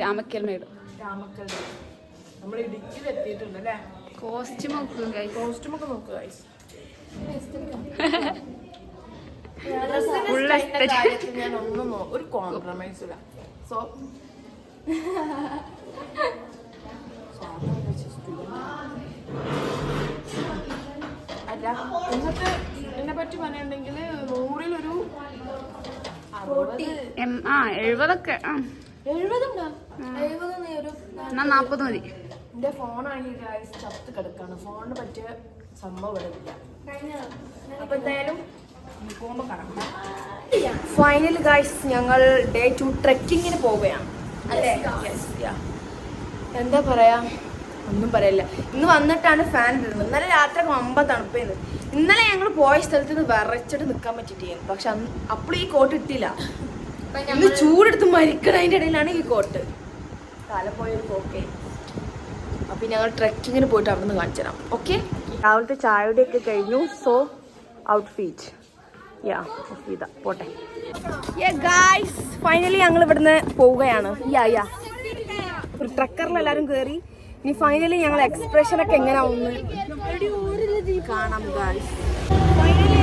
രാമക്കൽമേട് രാമക്കൽ നമ്മൾ ഇടുക്കിയിൽ എത്തിയിട്ടുണ്ട് അല്ലേ കോസ്റ്റ്യൂം നോക്കും ഗൈസ് കോസ്റ്റ്യൂം ഒക്കെ നോക്കുക ഗൈസ്. ഞാൻ ഒന്നും ഒരു കോംപ്രമൈസ് ഇല്ല. സോ അല്ല ഇന്നത്തെ ഇതിനെ പറ്റി പറയുന്നുണ്ടെങ്കിൽ നൂറിലൊരു എഴുപതൊക്കെ എന്നാ നാപ്പത് മതി. എന്റെ ഫോണാണെങ്കിൽ ഗൈസ് ചത്ത് കിടക്കാണ്. ഫോണിന് പറ്റിയ സംഭവം ഇവിടെ ഇല്ല. അപ്പൊ എന്തായാലും ഫൈനൽ ഞങ്ങൾ ഡേ ടു ട്രെക്കിങ്ങിന് പോവുകയാണ്. അല്ലേ. എന്താ പറയാ? ഒന്നും പറയില്ല. ഇന്ന് വന്നിട്ടാണ് ഫാൻ ഇടുന്നത് ഇന്നലെ രാത്രി അമ്പ തണുപ്പേന്ന് ഇന്നലെ ഞങ്ങൾ പോയ സ്ഥലത്ത് നിന്ന് വിറച്ചിട്ട് നിൽക്കാൻ പറ്റിയിട്ടേ പക്ഷെ അന്ന് അപ്പോൾ ഈ കോട്ട് ഇട്ടില്ല. ഇന്ന് ചൂടെടുത്ത് മരിക്കണതിന്റെ ഇടയിലാണ് ഈ കോട്ട്. പോക്കേ അപ്പൊ ഞങ്ങൾ ട്രക്കിങ്ങിന് പോയിട്ട് അവിടെ നിന്ന് കാണിച്ചു തരാം. ഓക്കെ? രാവിലത്തെ ചായയുടെ ഒക്കെ കഴിഞ്ഞു. സോ ഔട്ട്ഫിറ്റ് യാ ഇതാ പോട്ടെ. ഗായ്സ് ഫൈനലി ഞങ്ങൾ ഇവിടുന്ന് പോവുകയാണ്. യാ യാ ഒരു ട്രക്കറിൽ എല്ലാവരും കേറി. ഇനി ഫൈനലി ഞങ്ങൾ എക്സ്പ്രഷൻ ഒക്കെ എങ്ങനെയാവുന്നു കാണാം ഗായ്സ് ഫൈനലി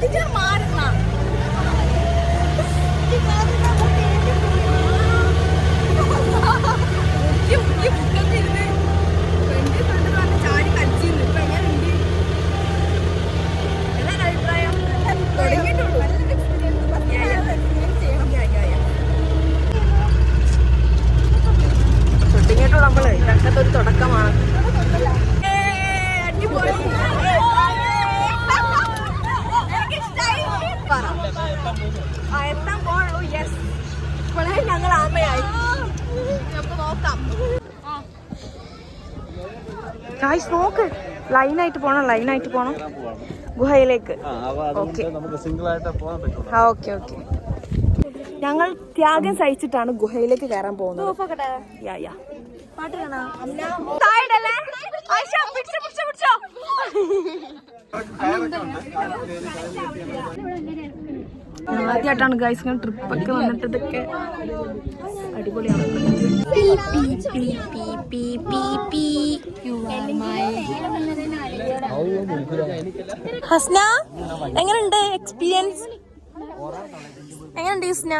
你干嘛 ലൈനായിട്ട് ആയിട്ട് ലൈനായിട്ട് പോണം. ഗുഹയിലേക്ക്. ആ, അപ്പൊ അതുകൊണ്ട് സിംഗിൾ ആയിട്ട് പോകാൻ പറ്റുള്ളൂ. ആ ഓക്കെ ഓക്കെ ഞങ്ങൾ ത്യാഗം സഹിച്ചിട്ടാണ് ഗുഹയിലേക്ക് കയറാൻ പോകുന്നത്. യാ യാ താഴെയിടല്ലേ? ആയിഷ, പിടിച്ചോ, പിടിച്ചോ, പിടിച്ചോ. ആദ്യമായിട്ടാണ് ഗൈസ് ഇങ്ങനെ ട്രിപ്പ് ഒക്കെ വന്നിട്ട് ഇതൊക്കെ അടിപൊളിയാണ് ഹസ്ന എങ്ങനെയുണ്ട് എക്സ്പീരിയൻസ് എങ്ങനെയുണ്ട് ഹസ്ന?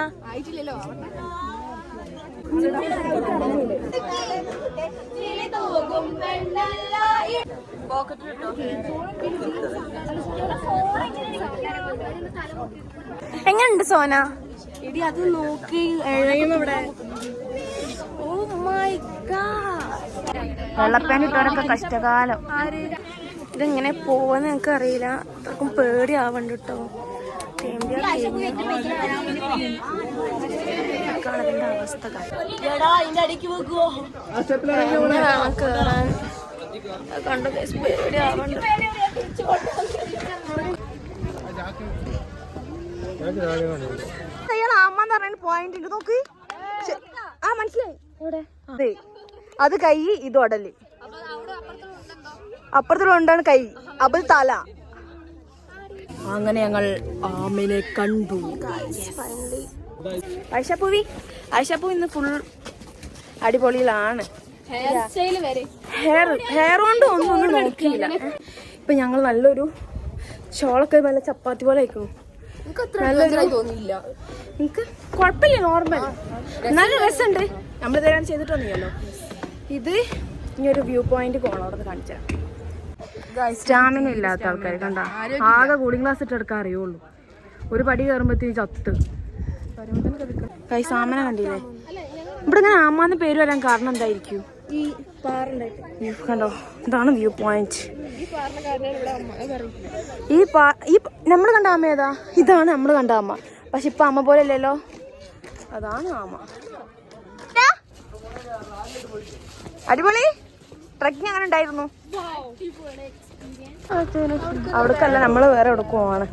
എങ്ങനെയുണ്ട് സോന? എടി അത് നോക്കി ഓ മൈ വെള്ളപ്പാൻ ഇട്ടവരൊക്കെ കഷ്ടകാലം. ഇതെങ്ങനെ പോവാന്ന് ഞങ്ങൾക്ക് അറിയില്ല അത്രക്കും പേടിയാവണ്ട് കേട്ടോ അതിന്റെ അവസ്ഥ എങ്ങനെ വേണം കേറാൻ. അത് കണ്ടു guys, പേടിയാവണ്ട്. അയാൾ അമ്മന്ന് പറഞ്ഞ പോയിന്റ് നോക്കി. ആ മനസ്സിലായി. എവിടെ? അതെ കൈ ഇത് ഉടൽ. അപ്പുറത്തുള്ളതാണ് കൈ. അപ്പോൾ തല. അങ്ങനെ ഞങ്ങൾ ആമിനെ കണ്ടു ഐഷപ്പൂവി ഐഷപ്പൂവി ഇന്ന് ഫുൾ അടിപൊളിയിലാണ്. ഹെയർ ഹെയർ കൊണ്ട് ഒന്നും ഒന്നും നോക്കിയില്ല. ഇപ്പൊ ഞങ്ങൾ നല്ലൊരു ഷോളൊക്കെ നല്ല ചപ്പാത്തി പോലെ ആയിക്കുന്നു തോന്നിയില്ല. നിങ്ങക്ക് കുഴപ്പമില്ല നോർമൽ നല്ല രസമുണ്ട്. നമ്മൾ തരാൻ ചെയ്തിട്ടൊന്നുമില്ലല്ലോ. ഇത് ഇനി ഒരു വ്യൂ പോയിന്റ് പോകണം കാണിച്ചാ സ്റ്റാമിന ഇല്ലാത്ത ആൾക്കാർ കണ്ട? ആകെ കൂളിംഗ് ഗ്ലാസ് ഇട്ട് എടുക്കാൻ അറിയുള്ളൂ. ഒരു പടി കയറുമ്പോഴത്തേക്ക് ചത്ത്. കൈ സാമന കണ്ടില്ലേ? ഇവിടെ ഇങ്ങനെ ആമാന്ന് പേര് വരാൻ കാരണം എന്തായിരിക്കും? ഈ കണ്ടോ? ഇതാണ് വ്യൂ പോയിന്റ് ഈ പാ ഈ നമ്മൾ കണ്ട അമ്മ ഏതാ? ഇതാണ് നമ്മൾ കണ്ട അമ്മ. പക്ഷെ ഇപ്പൊ അമ്മ പോലെ അല്ലല്ലോ? അതാണ് ആമ. അടിപൊളി? ട്രക്കിങ് അങ്ങനെ ഉണ്ടായിരുന്നു? അവിടേക്കല്ല നമ്മൾ വേറെ എവിടെ പോവാണ്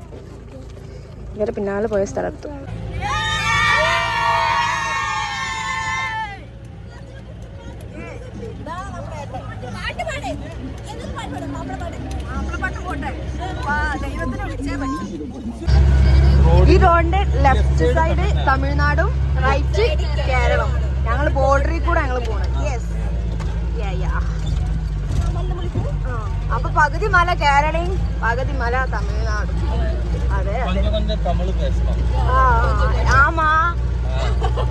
ഇവരെ പിന്നാലെ പോയ സ്ഥലത്ത്. ഈ റോഡിന്റെ ലെഫ്റ്റ് സൈഡ് തമിഴ്നാടും റൈറ്റ് കേരളം. ഞങ്ങൾ ബോർഡറിൽ കൂടെ ഞങ്ങൾ പോണത് യെസ് അപ്പൊ പകുതി മല കേരളയും പകുതി മല തമിഴ്നാടും അതെ അതെ கொஞ்சம் கொஞ்சம் தமிழ் பேசலாம் ആ, ആമാ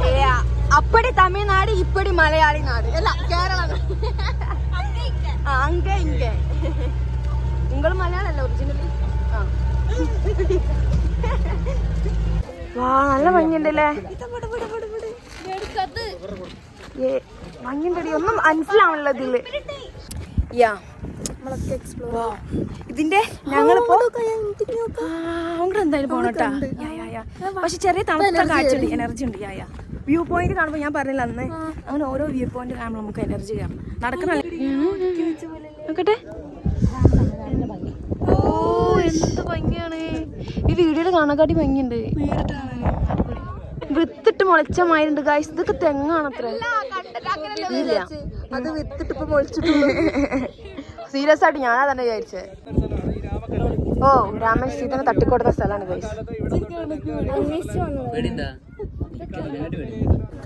ഏ, അപ്പടി തമിഴ്നാട് ഇപ്പടി മലയാളി നാട് അല്ല കേരളം ആ, അങ്ക ഇങ്ക നിങ്ങൾ മലയാളല്ല ഒറിജിനലി വാ നല്ല ഭംഗിയുണ്ടല്ലേ ഭംഗിയുണ്ടടി ഒന്നും മനസ്സിലാവണല്ലോ ഇതിൽ. യാ. വാ. ഇതിന്റെ ഞങ്ങളിപ്പോ അങ്ങോട്ട് എന്തായാലും പോണട്ടാ പക്ഷെ ചെറിയ തണുത്ത കാറ്റുണ്ട് എനർജി ഉണ്ട്. യാ യാ. വ്യൂ പോയിന്റ് കാണുമ്പോൾ ഞാൻ പറഞ്ഞില്ല അന്ന് അങ്ങനെ ഓരോ വ്യൂ പോയിന്റ് കാണുമ്പോൾ നമുക്ക് എനർജി കയറണം നടക്കുന്ന നോക്കട്ടെ. ഓ എന്ത് ഭംഗിയാണ്. ഈ വീഡിയോയിൽ കാണാക്കാട്ടി ഭംഗിയുണ്ട്. വിത്തിട്ട് മുളച്ച മാരുണ്ട് ഗായ്സ് ഇതൊക്കെ തെങ്ങാണ് അത്ര. ഇല്ല. അത് വിത്തിട്ട് ഇപ്പൊ മുളച്ചിട്ടുള്ളൂ. സീരിയസ് ആയിട്ട് ഞാനാ തന്നെ വിചാരിച്ചേ. ഓ രാമൻ സീതനെ തട്ടിക്കൊടുത്ത സ്ഥലമാണ് ഗൈസ്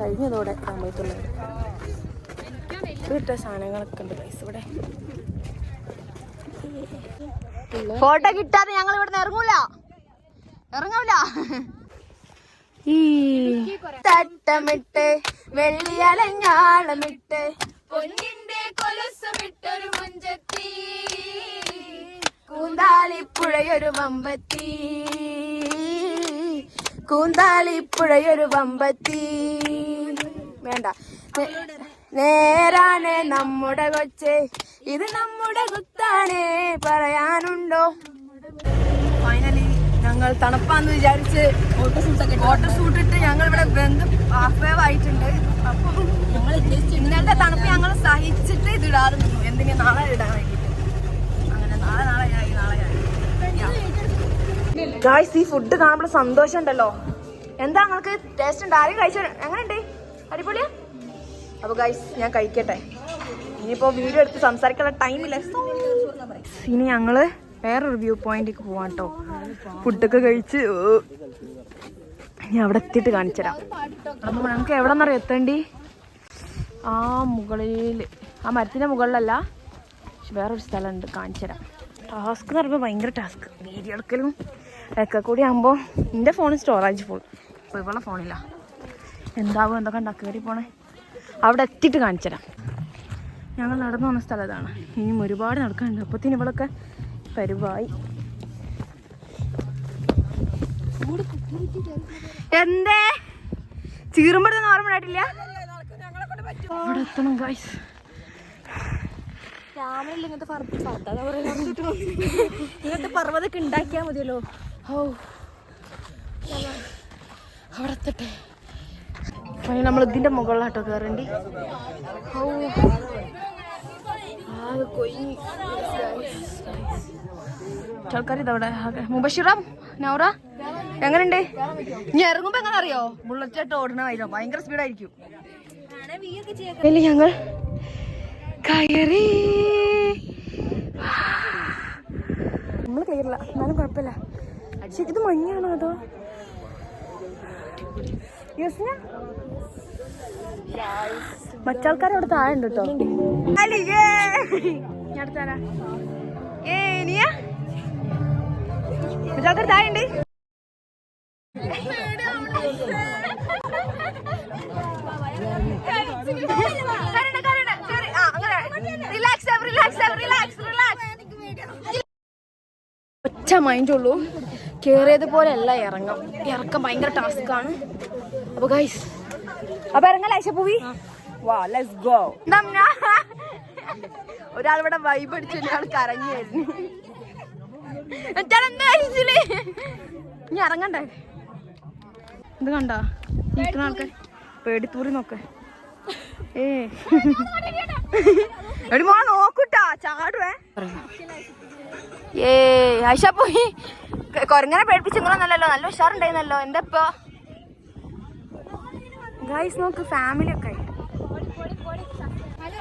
കഴിഞ്ഞതോടെ സമയത്തുള്ളത് ഇട്ട സാധനങ്ങളൊക്കെ ഉണ്ട് ഗൈസ് ഇവിടെ. ഫോട്ടോ കിട്ടാതെ ഞങ്ങൾ ഇവിടെ നിന്ന് ഇറങ്ങൂല. ഇറങ്ങൂല. തട്ടമിട്ട് വെള്ളിയലഞ്ഞാളമിട്ട് പൊന്നിന്റെ കൊലസമിട്ടൊരു മുഞ്ചത്തി. കൂന്താളിപ്പുഴയൊരു വമ്പത്തി. കൂന്താളിപ്പുഴയൊരു വമ്പത്തി. വേണ്ട. നേരാണ് നമ്മുടെ കൊച്ചേ. ഇത് നമ്മുടെ കുത്താണ്. പറയാനുണ്ടോ? ഞങ്ങൾ തണുപ്പാന്ന് വിചാരിച്ച് വാട്ടർ സൂട്ട് ഇട്ട് ഞങ്ങൾ ഇവിടെ ബന്ധം ഹാഫ് വേവ് ആയിട്ടുണ്ട്. അപ്പം ഇന്നലത്തെ തണുപ്പ് ഞങ്ങൾ സഹിച്ചിട്ട് ഇത് ഇടാതെ നിന്നു. എന്തിനാ നാളെ ഇടാൻ അങ്ങനെ നാളെ നാളെ ആയി നാളെ ആയി. ഗായ്സ് ഈ ഫുഡ് കാണുമ്പോൾ സന്തോഷം ഉണ്ടല്ലോ എന്താ നിങ്ങൾക്ക് ടേസ്റ്റ് ഉണ്ട്? ആരെയും കഴിച്ചു? എങ്ങനെയുണ്ട്? അടിപൊളിയാ? അപ്പൊ ഗായ്സ് ഞാൻ കഴിക്കട്ടെ. ഇനിയിപ്പോ വീഡിയോ എടുത്ത് സംസാരിക്കാനുള്ള ടൈമില്ല ഇനി ഞങ്ങൾ വേറൊരു വ്യൂ പോയിന്റിലേക്ക് പോവാം കേട്ടോ ഫുഡൊക്കെ കഴിച്ച് ഞാൻ അവിടെ എത്തിയിട്ട് കാണിച്ചുതരാം. അപ്പൊ ഞങ്ങൾക്ക് എവിടെ നിറയെ എത്തേണ്ടി? ആ മുകളിൽ ആ മരത്തിന്റെ മുകളിലല്ല. വേറൊരു സ്ഥലമുണ്ട് കാണിച്ചു തരാം ടാസ്ക് എന്ന് പറയുമ്പോൾ ഭയങ്കര ടാസ്ക് വീഡിയോ എടുക്കലും ഒക്കെ കൂടി ആകുമ്പോൾ എന്റെ ഫോൺ സ്റ്റോറേജ് ഫുൾ ഇപ്പോൾ ഇവളെ ഫോണില്ല എന്താവും? എന്തൊക്കെ ഉണ്ടാക്കി കയറി പോണേ. അവിടെ എത്തിയിട്ട് കാണിച്ചു തരാം ഞങ്ങൾ നടന്നു വന്ന സ്ഥലം ഇതാണ്. ഇനിയും ഒരുപാട് നടക്കാനുണ്ട്. അപ്പത്തിന് ഇവളൊക്കെ പരിവായി എന്തേ? ചീറുമ്പോഴൊന്നും ഓർമ്മ ആയിട്ടില്ല അവിടെ എത്തണം ഗൈസ് ഇങ്ങനത്തെ പർവതൊക്കെ ഉണ്ടാക്കിയാൽ മതിയല്ലോ. ഓ അവിടെ എത്തട്ടെ. നമ്മൾ ഇതിന്റെ മുകളിലാട്ടോ കയറേണ്ടി ഓ ആകെ കൊയ്ഞ്ഞ് ആൾക്കാർ ഇതവിടെ മുബഷിറാം നൗറ എങ്ങനെയുണ്ട്? ഇനി ഇറങ്ങുമ്പോ എങ്ങനെ അറിയോ? ബുള്ളറ്റ് ആയിട്ട് ഓടണമായിരോ ഭയങ്കര സ്പീഡായിരിക്കും ഇല്ല ഞങ്ങൾ കയറി. നമ്മൾ കയറില്ല എന്നാലും കുഴപ്പമില്ല. പക്ഷെ ഇത് മഞ്ഞാണോ അതോ? മറ്റാൾക്കാർ അവിടെ താഴെ ഉണ്ട് കേട്ടോ. ഞാൻ അടുത്താരാ? ഏ നീയാ മറ്റാൾക്കാർ തായുണ്ട് ഒറ്റ മൈൻഡ് ഉള്ളൂ. കേറിയത് പോലെ അല്ല ഇറങ്ങാം. ഇറക്കം ഭയങ്കര ടാസ്ക് ആണ്. അപ്പൊ ഗൈസ് അപ്പൊ ഇറങ്ങല്ലേ ഐശപ്പൂവി വാ ലെറ്റ്സ് ഗോ ഒരാളിവിടെ വൈബ് അടിച്ചു ഒരാൾ കരഞ്ഞായിരുന്നു ഇനി ഇറങ്ങണ്ടേ ഇത് കണ്ട? നിൽക്കുന്ന ആൾക്കാർ പേടിത്തൂറി നോക്ക്. ഏ. എടി നോക്കൂട്ടാ ചാടുവേ. ഏ ആയിഷ പോയി. കൊരങ്ങനെ പേടിപ്പിച്ചെങ്കിലൊന്നല്ലോ നല്ല ഉഷാറുണ്ടായിരുന്നല്ലോ. എന്താ ഇപ്പൊ ഗൈസ് നോക്ക് ഫാമിലി ഒക്കെ. ആയി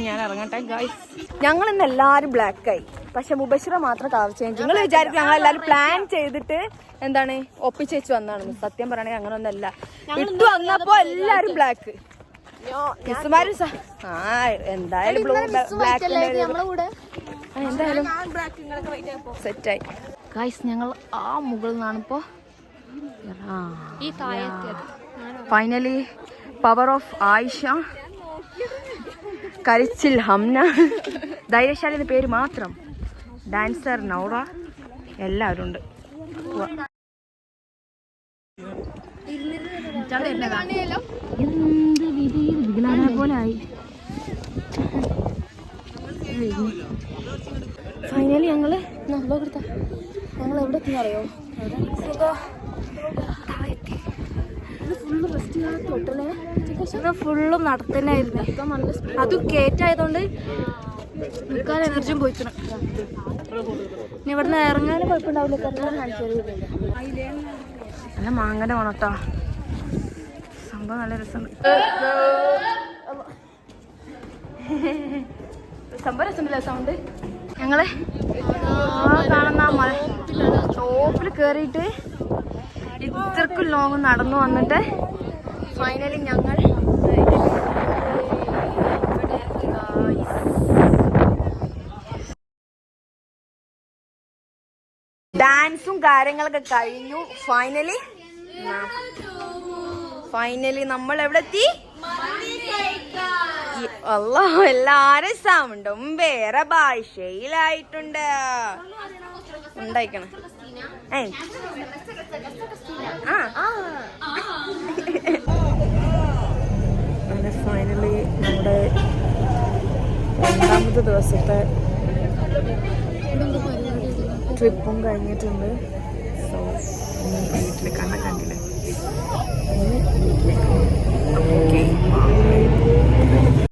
ഞാൻ ഇറങ്ങട്ടെ ഗൈസ് ഞങ്ങൾ ഇന്ന് എല്ലാരും ബ്ലാക്ക് ആയി. പക്ഷെ മുബശ്ശിറ മാത്രം കളർ ചേഞ്ച് നിങ്ങൾ വിചാരിക്കും ഞങ്ങൾ എല്ലാരും പ്ലാൻ ചെയ്തിട്ട് എന്താണ് ഒപ്പിച്ചേച്ച് വന്നാണ് സത്യം പറയണെങ്കിൽ അങ്ങനെ ഒന്നല്ല ഇട്ടു വന്നപ്പോ എല്ലാരും ബ്ലാക്ക് മിസ്സുമാരും സ- ആ എന്തായാലും ബ്ലാക്ക് എന്തായാലും സെറ്റായി. ഗൈസ് ഞങ്ങൾ ആ മുകളിൽ നിന്നാണിപ്പോ finally power of Ayisha Karichil Hamna. ധൈര്യശാലിന്റെ പേര് മാത്രം. ഡാൻസർ നൗറ. എല്ലാവരും ഉണ്ട്. ഫൈനലി ഞങ്ങൾ കൊടുത്ത. ഞങ്ങൾ എവിടെ എത്തി അറിയോ ഫുള്ളും നടത്തന്നായിരുന്നു. അത് കേറ്റായതുകൊണ്ട് നിൽക്കാൻ എനർജിയും പോയിക്കണം ഇനി ഇവിടുന്ന് ഇറങ്ങാനും കുഴപ്പമുണ്ടാവില്ല. നല്ല മാങ്ങന്റെ മണത്താ. സംഭവം നല്ല രസമുണ്ട്. സംഭവം രസമില്ല സൗണ്ട് ഞങ്ങൾ ആ കാണുന്ന മഴ മല. ടോപ്പിൽ കയറിയിട്ട് ഇത്രക്കും ലോങ് നടന്നു വന്നിട്ട് ഫൈനലി ഞങ്ങൾ ഡാൻസും കാര്യങ്ങളൊക്കെ കഴിഞ്ഞു. ഫൈനലി ഫൈനലി നമ്മൾ എവിടെ എത്തി അല്ലോ എല്ലാരും സൗണ്ടും വേറെ ഭാഷയിലായിട്ടുണ്ട്. ഉണ്ടായിക്കണം. ഏ ആ ഫൈനലി നമ്മുടെ രണ്ടാമത്തെ ദിവസത്തെ ട്രിപ്പും കഴിഞ്ഞിട്ടുണ്ട്. സോ ഇനി വീട്ടിൽ കണ്ണ കണ്ടില്ലേ? ഇനി വീട്ടിലേക്ക്. ഓക്കെ